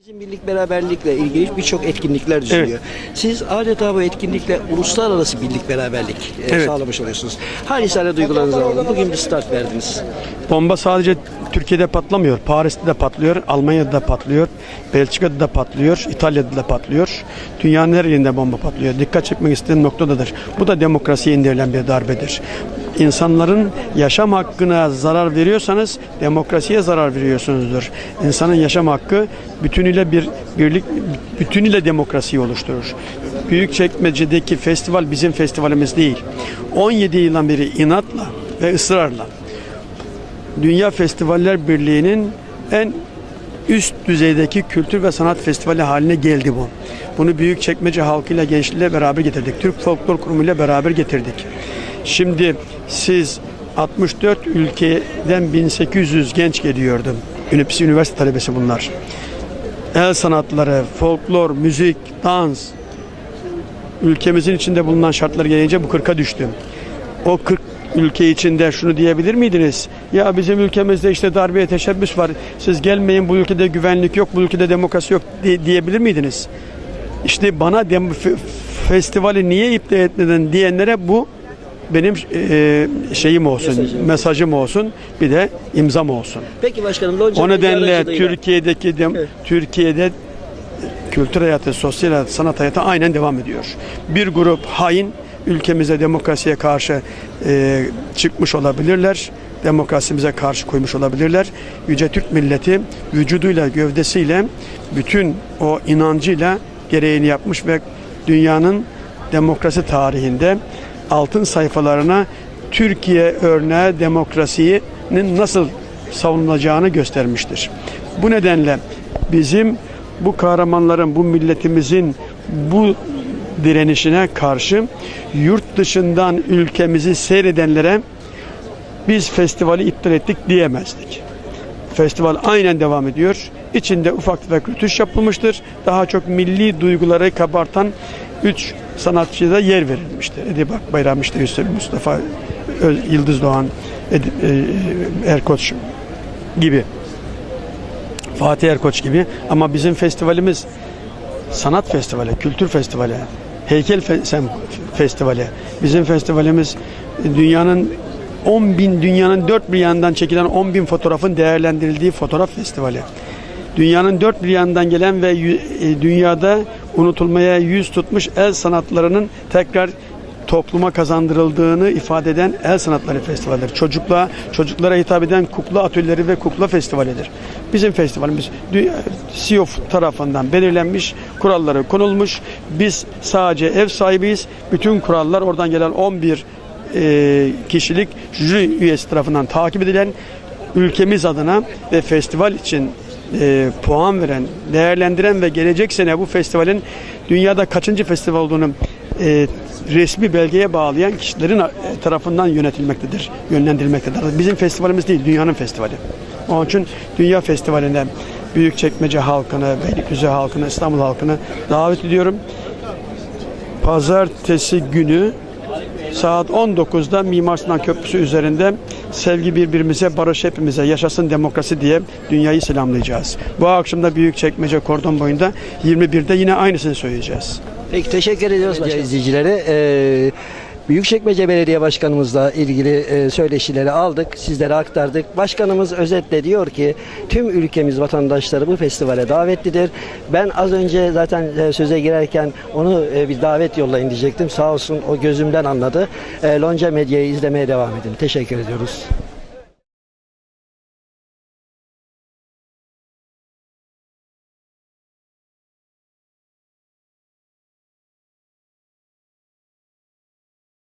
Bizim birlik beraberlikle ilgili birçok etkinlikler düzenliyor. Siz adeta bu etkinlikle uluslararası birlik beraberlik e, Evet. sağlamış oluyorsunuz. Halisane duygularınızı alalım. Bugün bir start verdiniz. Bomba sadece Türkiye'de patlamıyor. Paris'te de patlıyor, Almanya'da da patlıyor, Belçika'da da patlıyor, İtalya'da da patlıyor. Dünyanın her yerinde bomba patlıyor. Dikkat çekmek istediğim noktadadır. Bu da demokrasiye indirilen bir darbedir. İnsanların yaşam hakkına zarar veriyorsanız demokrasiye zarar veriyorsunuzdur. İnsanın yaşam hakkı bütünüyle bir birlik bütünüyle demokrasiyi oluşturur. Büyükçekmece'deki festival bizim festivalimiz değil. 17 yıldan beri inatla ve ısrarla Dünya Festivaller Birliği'nin en üst düzeydeki kültür ve sanat festivali haline geldi bu. Bunu Büyükçekmece halkıyla gençliğiyle beraber getirdik. Türk Folklor Kurumu ile beraber getirdik. Şimdi siz 64 ülkeden 1800 genç geliyordu. Hepsi üniversite talebesi bunlar. El sanatları, folklor, müzik, dans, ülkemizin içinde bulunan şartlar gelince bu 40'a düştü. O 40 ülke içinde şunu diyebilir miydiniz? Ya bizim ülkemizde işte darbeye teşebbüs var. Siz gelmeyin bu ülkede güvenlik yok, bu ülkede demokrasi yok di- diyebilir miydiniz? İşte bana festivali niye iptal etmedin diyenlere bu benim e, şeyim olsun, Mesajım. mesajım olsun, bir de imzam olsun. Peki başkanım Lonca O nedenle Türkiye'deki dem- Evet. Türkiye'de kültür hayatı, sosyal hayat, sanat hayatı aynen devam ediyor. Bir grup hain ülkemize demokrasiye karşı e, çıkmış olabilirler. Demokrasimize karşı koymuş olabilirler. Yüce Türk milleti vücuduyla, gövdesiyle, bütün o inancıyla gereğini yapmış ve dünyanın demokrasi tarihinde altın sayfalarına Türkiye örneği demokrasinin nasıl savunulacağını göstermiştir. Bu nedenle bizim bu kahramanların, bu milletimizin bu direnişine karşı yurt dışından ülkemizi seyredenlere biz festivali iptal ettik diyemezdik. Festival aynen devam ediyor. İçinde ufak tefek rütuş yapılmıştır. Daha çok milli duyguları kabartan üç sanatçıya da yer verilmiştir. Edip Akbayram, işte Yusuf Mustafa Yıldız Doğan, Edip, e, Erkoç gibi. Fatih Erkoç gibi. Ama bizim festivalimiz sanat festivali, kültür festivali, heykel fe- festivali. Bizim festivalimiz dünyanın 10 bin, dünyanın dört bir yanından çekilen 10 bin fotoğrafın değerlendirildiği fotoğraf festivali. Dünyanın dört bir yanından gelen ve e, dünyada unutulmaya yüz tutmuş el sanatlarının tekrar topluma kazandırıldığını ifade eden El Sanatları Festivalidir. Çocukla, çocuklara hitap eden kukla atölyeleri ve kukla festivalidir. Bizim festivalimiz dü- CEO tarafından belirlenmiş, kuralları konulmuş. Biz sadece ev sahibiyiz. Bütün kurallar oradan gelen 11 e, kişilik jüri üyesi tarafından takip edilen ülkemiz adına ve festival için e, puan veren, değerlendiren ve gelecek sene bu festivalin dünyada kaçıncı festival olduğunu e, resmi belgeye bağlayan kişilerin e, tarafından yönetilmektedir, yönlendirilmektedir. Bizim festivalimiz değil, dünyanın festivali. Onun için Dünya Festivali'ne Büyükçekmece halkını, Beylikdüzü halkını, İstanbul halkını davet ediyorum. Pazartesi günü saat 19'da Mimar Sinan Köprüsü üzerinde sevgi birbirimize, barış hepimize, yaşasın demokrasi diye dünyayı selamlayacağız. Bu akşam da Büyükçekmece kordon boyunda 21'de yine aynısını söyleyeceğiz. Peki teşekkür ediyoruz başkanım. izleyicilere. Ee, Büyükçekmece Belediye Başkanımızla ilgili e, söyleşileri aldık, sizlere aktardık. Başkanımız özetle diyor ki tüm ülkemiz vatandaşları bu festivale davetlidir. Ben az önce zaten e, söze girerken onu e, bir davet yollayın diyecektim. Sağ olsun o gözümden anladı. Lonca Medya'yı izlemeye devam edin. Teşekkür ediyoruz.